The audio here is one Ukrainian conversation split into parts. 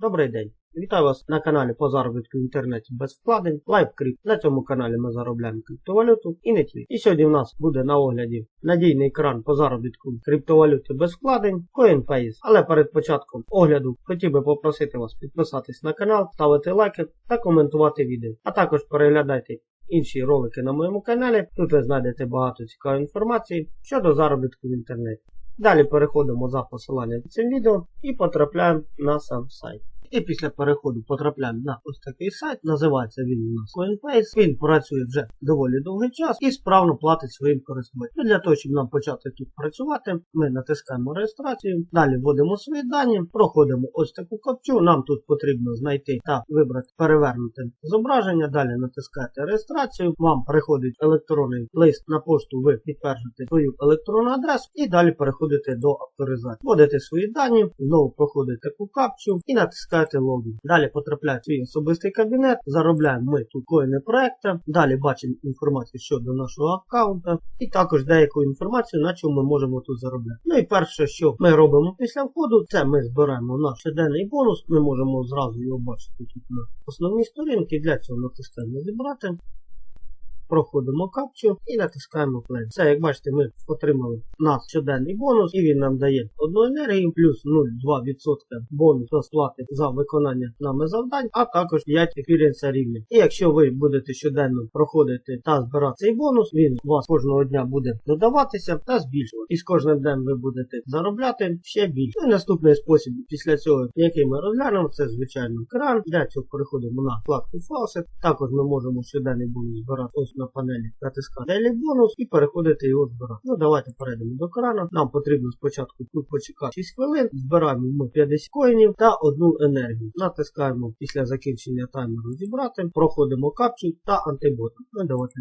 Добрий день! Вітаю вас на каналі по заробітку в інтернеті без вкладень LiveCrypt. На цьому каналі ми заробляємо криптовалюту і не тільки. І сьогодні в нас буде на огляді надійний кран по заробітку криптовалюти без вкладень CoinPace. Але перед початком огляду хотів би попросити вас підписатись на канал, ставити лайки та коментувати відео. А також переглядайте інші ролики на моєму каналі. Тут ви знайдете багато цікавої інформації щодо заробітку в інтернеті. Далі переходимо за посиланням під цим відео і потрапляємо на сам сайт. І після переходу потрапляємо на ось такий сайт, називається він у нас CoinPace. Він працює вже доволі довгий час і справно платить своїм користувачам. Для того, щоб нам почати тут працювати, ми натискаємо реєстрацію, далі вводимо свої дані, проходимо ось таку капчу. Нам тут потрібно знайти та вибрати перевернуте зображення. Далі натискаєте реєстрацію, вам приходить електронний лист на пошту, ви підтверджуєте свою електронну адресу і далі переходите до авторизації. Вводите свої дані, знову проходите таку капчу і натискаєте натискаєте логін. Далі потрапляє свій особистий кабінет, заробляємо ми тут коїни проекта. Далі бачимо інформацію щодо нашого аккаунта і також деяку інформацію, на чому ми можемо тут заробляти. Ну і перше, що ми робимо після входу, це ми збираємо наш щоденний бонус. Ми можемо зразу його бачити тут на основній сторінці. Для цього натискаємо зібрати проходимо капчу і натискаємо play. Це, як бачите, ми отримали наш щоденний бонус, і він нам дає одну енергію, плюс 0,2% бонус сплати за виконання нами завдань, а також 5 ефірінця рівня. І якщо ви будете щоденно проходити та збирати цей бонус, він у вас кожного дня буде додаватися та збільшувати. І з кожним днем ви будете заробляти ще більше. Ну і наступний спосіб після цього, який ми розглянемо, це звичайно кран. Для цього переходимо на вкладку Faucet. Також ми можемо щоденний бонус збирати ось на панелі натискати Daily бонус і переходити його збирати. Ну давайте перейдемо до крана. Нам потрібно спочатку тут почекати 6 хвилин, збираємо ми 50 коїнів та одну енергію. Натискаємо після закінчення таймеру зібрати, проходимо капчу та антибот. Ну давайте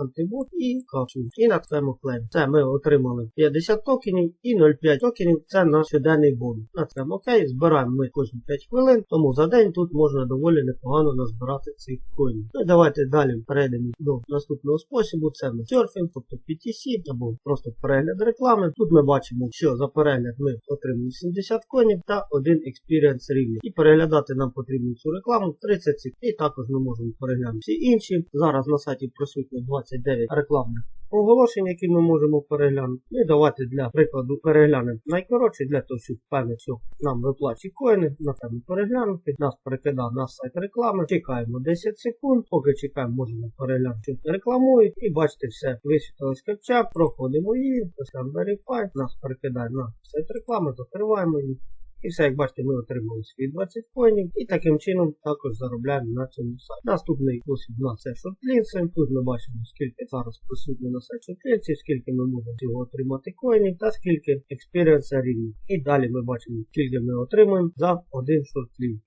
антибот і капчу. І натискаємо клейм. Це ми отримали 50 токенів і 0,5 токенів це наш щоденний бонус. Натискаємо ОК, збираємо ми кожні 5 хвилин, тому за день тут можна доволі непогано назбирати цих коїнів. Ну давайте далі перейдемо до наступного способу. Це серфінг, тобто PTC або просто перегляд реклами. Тут ми бачимо, що за перегляд ми отримуємо 70 конів та 1 експіріенс рівень. І переглядати нам потрібно цю рекламу 30 секунд. І також ми можемо переглянути всі інші. Зараз на сайті присутні 29 рекламних оголошень, які ми можемо переглянути. Ну і давайте для прикладу переглянемо найкоротше, для того, щоб впевнити, що нам виплачують коїни, напевно переглянути. Нас перекидав на сайт реклами. Чекаємо 10 секунд. Поки чекаємо, можемо переглянути, що рекламують. І бачите, все висвітилось капча, проходимо її, Verify, нас перекидає на сайт реклами, закриваємо її. І все, як бачите, ми отримали свої 20 коїнів і таким чином також заробляємо на цьому сайті. Наступний спосіб у нас це шортлінси. Тут ми бачимо, скільки зараз присутні на сайті шортлінців, скільки ми можемо цього отримати коїнів та скільки експіріенса рівень. І далі ми бачимо, скільки ми отримуємо за один шортлінк.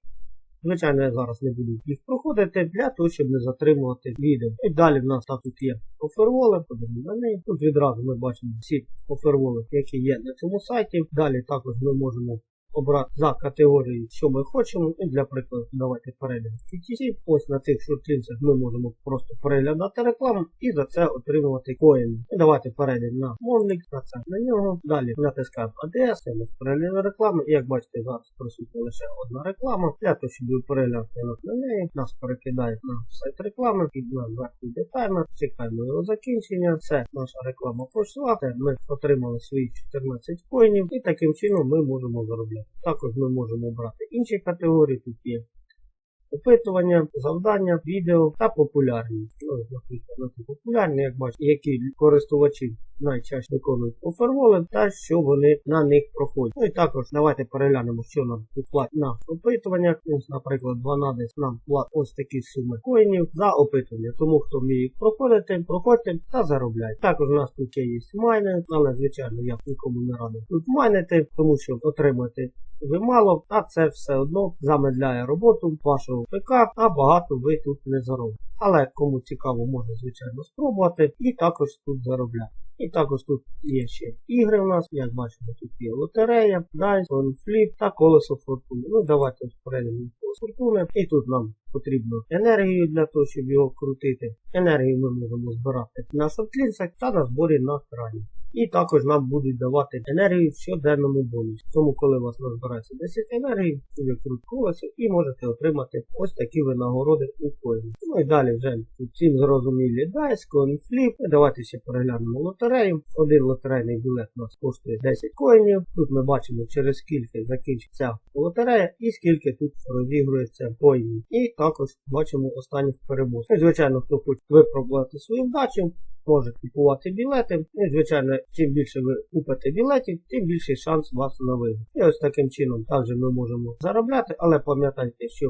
Звичайно, я зараз не буду їх проходити для того, щоб не затримувати відео. І далі в нас так тут є оферволи, подивимо на неї. Тут відразу ми бачимо всі оферволи, які є на цьому сайті. Далі також ми можемо обрати за категорією, що ми хочемо. І для прикладу, давайте перейдемо в. Ось на цих шортлінцях ми можемо просто переглядати рекламу і за це отримувати коїни. І давайте перейдемо на мовник, на це на нього. Далі натискаємо ADS, це ми переглядаємо рекламу. І як бачите, зараз присутня лише одна реклама. Для того, щоб переглянути на неї, нас перекидають на сайт реклами, на верхній таймер, чекаємо його закінчення. Це наша реклама пройшла. Ми отримали свої 14 коїнів і таким чином ми можемо заробляти. Також ми можемо обрати інші категорії, тут є опитування, завдання, відео та популярність. Ну, популярні, як бачите, які користувачі найчастіше виконують оферволи та що вони на них проходять. Ну і також давайте переглянемо, що нам платять на опитуваннях. Ось, наприклад, Ванадес нам платить ось такі суми коїнів за опитування. Тому хто вміє проходити, проходьте та заробляйте. Також у нас тут є майнинг, але звичайно я нікому не радив тут майнити, тому що отримати ви мало, а це все одно замедляє роботу вашого ПК, а багато ви тут не заробите. Але кому цікаво, можна, звичайно, спробувати і також тут заробляти. І також тут є ще ігри у нас, як бачимо, тут є лотерея, Dice, Flip та колесо фортуни. Ну, давайте перейдемо колесо фортуни. І тут нам потрібно енергію для того, щоб його крутити. Енергію ми можемо збирати на шортлінцях та на зборі на крані. І також нам будуть давати енергію в щоденному бонусі. Тому, коли у вас назбирається 10 енергії, ви крутилося і можете отримати ось такі винагороди у коїні. Ну і далі вже всім зрозумілі дайс, коінфліп. Давайте ще переглянемо лотерею. Один лотерейний білет у нас коштує 10 коїнів. Тут ми бачимо через скільки закінчиться лотерея і скільки тут розігрується коїнів. І також бачимо останніх переможців. Ну, звичайно, хто хоче випробувати свою вдачу, може купувати білети. Ну, і, звичайно, чим більше ви купите білетів, тим більший шанс вас на виграш. І ось таким чином також ми можемо заробляти, але пам'ятайте, що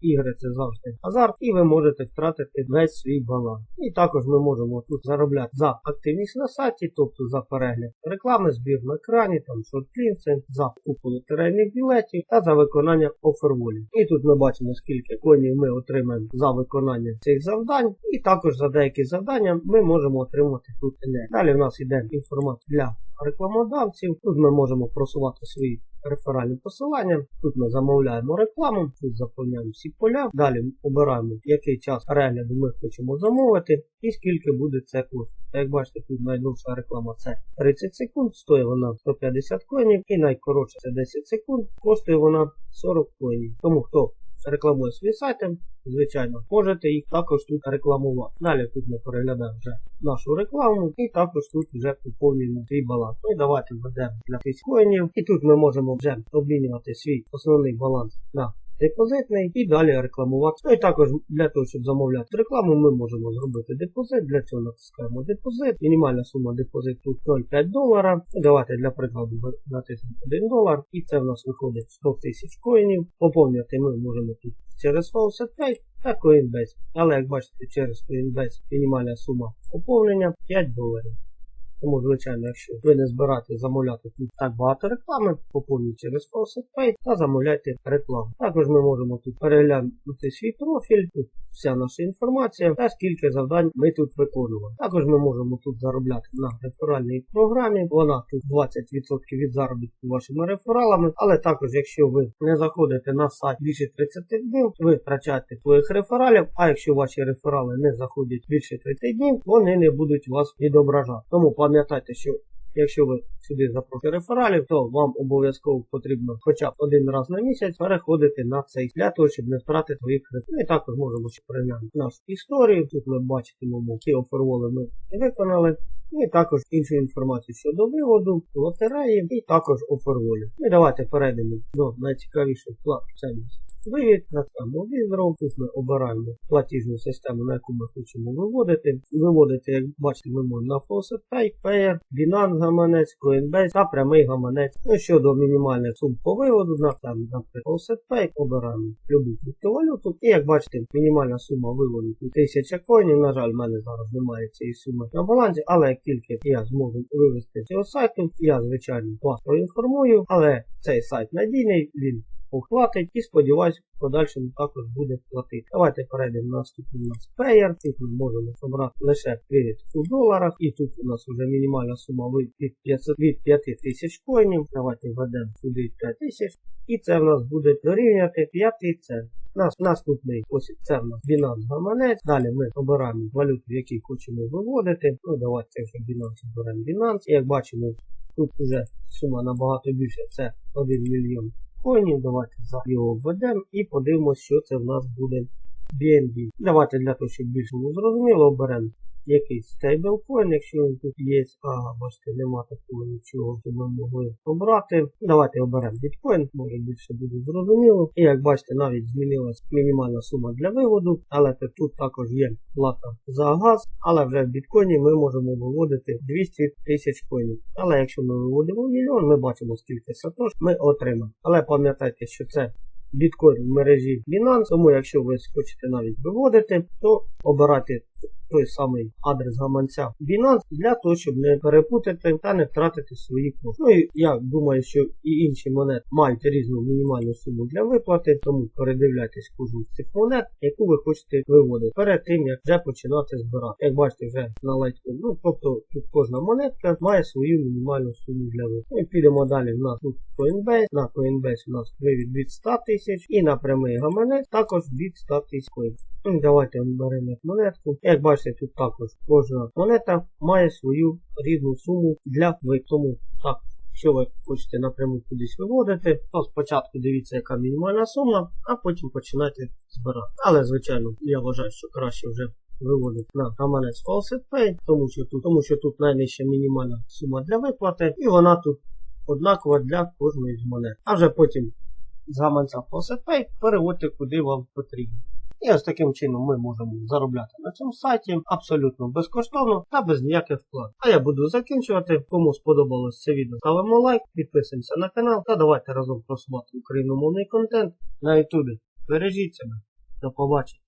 ігри це завжди азарт, і ви можете втратити весь свій баланс. І також ми можемо тут заробляти за активність на сайті, тобто за перегляд реклами, збір на екрані, там шортлінси, за купу лотерейних білетів та за виконання оферволі. І тут ми бачимо, скільки коїнів ми отримаємо за виконання цих завдань, і також за деякі завдання ми можемо отримати тут енергію. Далі в нас йде інформація для рекламодавців. Тут ми можемо просувати свої реферальні посилання. Тут ми замовляємо рекламу, тут заповняємо всі поля. Далі обираємо, який час перегляду ми хочемо замовити і скільки буде це коштувати. Як бачите, тут найдовша реклама це 30 секунд, стоїть вона 150 коїнів і найкоротша це 10 секунд, коштує вона 40 коїнів. Тому хто рекламує свої сайти, звичайно, можете їх також тут рекламувати. Далі тут ми переглядаємо вже нашу рекламу і також тут вже поповнюємо свій баланс. Ну і давайте введемо для тисяч коїнів. І тут ми можемо вже обмінювати свій основний баланс на депозитний і далі рекламувати. Ну і також для того, щоб замовляти рекламу, ми можемо зробити депозит. Для цього натискаємо депозит. Мінімальна сума депозиту 0,5 долара. Давайте для прикладу натиснемо 1 долар. І це в нас виходить 100 тисяч коїнів. Поповнювати ми можемо тут через Faucet Pay та Coinbase. Але як бачите, через Coinbase мінімальна сума поповнення 5 доларів. Тому, звичайно, якщо ви не збираєте замовляти тут так багато реклами, поповнюйте через Faucet Pay та замовляйте рекламу. Також ми можемо тут переглянути свій профіль, тут вся наша інформація та скільки завдань ми тут виконували. Також ми можемо тут заробляти на реферальній програмі. Вона тут 20% від заробітку вашими рефералами. Але також, якщо ви не заходите на сайт більше 30 днів, ви втрачаєте своїх рефералів. А якщо ваші реферали не заходять більше 30 днів, вони не будуть вас відображати. Тому пам'ятайте, що якщо ви сюди запросите рефералів, то вам обов'язково потрібно хоча б один раз на місяць переходити на цей для того, щоб не втратити своїх рефералів. І також можемо ще переглянути нашу історію. Тут ми бачитимемо, які оферволи ми виконали. І також іншу інформацію щодо виводу, лотереї і також оферволі. І давайте перейдемо до найцікавіших вклад. Вивід, натискаємо Withdraw. Тут ми обираємо платіжну систему, на яку ми хочемо виводити. Виводити, як бачите, ми можемо на Faucet Pay, Payer, Binance гаманець, Coinbase та прямий гаманець. Ну, щодо мінімальних сум по виводу, наприклад Faucet Pay, обираємо любу криптовалюту. І як бачите, мінімальна сума виводу 1000 коїнів. На жаль, в мене зараз немає цієї суми на балансі, але як тільки я зможу вивести цього сайту, я звичайно вас проінформую, але цей сайт надійний, він оплатить і сподіваюся, в подальшому також буде платити. Давайте перейдемо на наступний у нас Payer. Тут ми можемо обрати лише вивід у доларах. І тут у нас вже мінімальна сума від 500 від 5 тисяч коїнів. Давайте введемо сюди 5 тисяч. І це в нас буде дорівняти 5 цент. Нас наступний ось це в нас Binance гаманець. Далі ми обираємо валюту, якій хочемо виводити. Ну давайте вже Binance оберемо Binance. І як бачимо, тут вже сума набагато більше. Це 1 мільйон коїнів. Давайте його введемо і подивимося, що це в нас буде BNB. Давайте для того, щоб більше було зрозуміло, оберемо якийсь стейблкоін, якщо він тут є. А, бачите, нема такого нічого, що ми могли обрати. Давайте оберемо біткоін, може більше буде зрозуміло. І як бачите, навіть змінилась мінімальна сума для виводу, але тут також є плата за газ, але вже в біткоїні ми можемо виводити 200 тисяч коїнів. Але якщо ми виводимо мільйон, ми бачимо скільки сатош ми отримаємо. Але пам'ятайте, що це біткоін в мережі Binance, тому якщо ви хочете навіть виводити, то обирайте той самий адрес гаманця Binance для того, щоб не перепутати та не втратити свої кошти. Ну і я думаю, що і інші монети мають різну мінімальну суму для виплати, тому передивляйтесь кожну з цих монет, яку ви хочете виводити перед тим, як вже починати збирати. Як бачите, вже на Litecoin. Ну, тобто тут кожна монетка має свою мінімальну суму для виплати. Ну і підемо далі. У нас тут Coinbase. На Coinbase у нас вивід від 100 тисяч і на прямий гаманець також від 100 тисяч. Ну, Давайте беремо монетку. Як бачите, тут також кожна монета має свою різну суму для ви. Тому так, якщо ви хочете напряму кудись виводити, то спочатку дивіться, яка мінімальна сума, а потім починайте збирати. Але, звичайно, я вважаю, що краще вже виводити на гаманець Faucet Pay, тому що тут, тому що тут найнижча мінімальна сума для виплати, і вона тут однакова для кожної з монет. А вже потім з гаманця Faucet Pay переводьте куди вам потрібно. І ось таким чином ми можемо заробляти на цьому сайті абсолютно безкоштовно та без ніяких вкладів. А я буду закінчувати. Кому сподобалось це відео, ставимо лайк, підписуємося на канал та давайте разом просувати україномовний контент на ютубі. Бережіть себе. До побачення.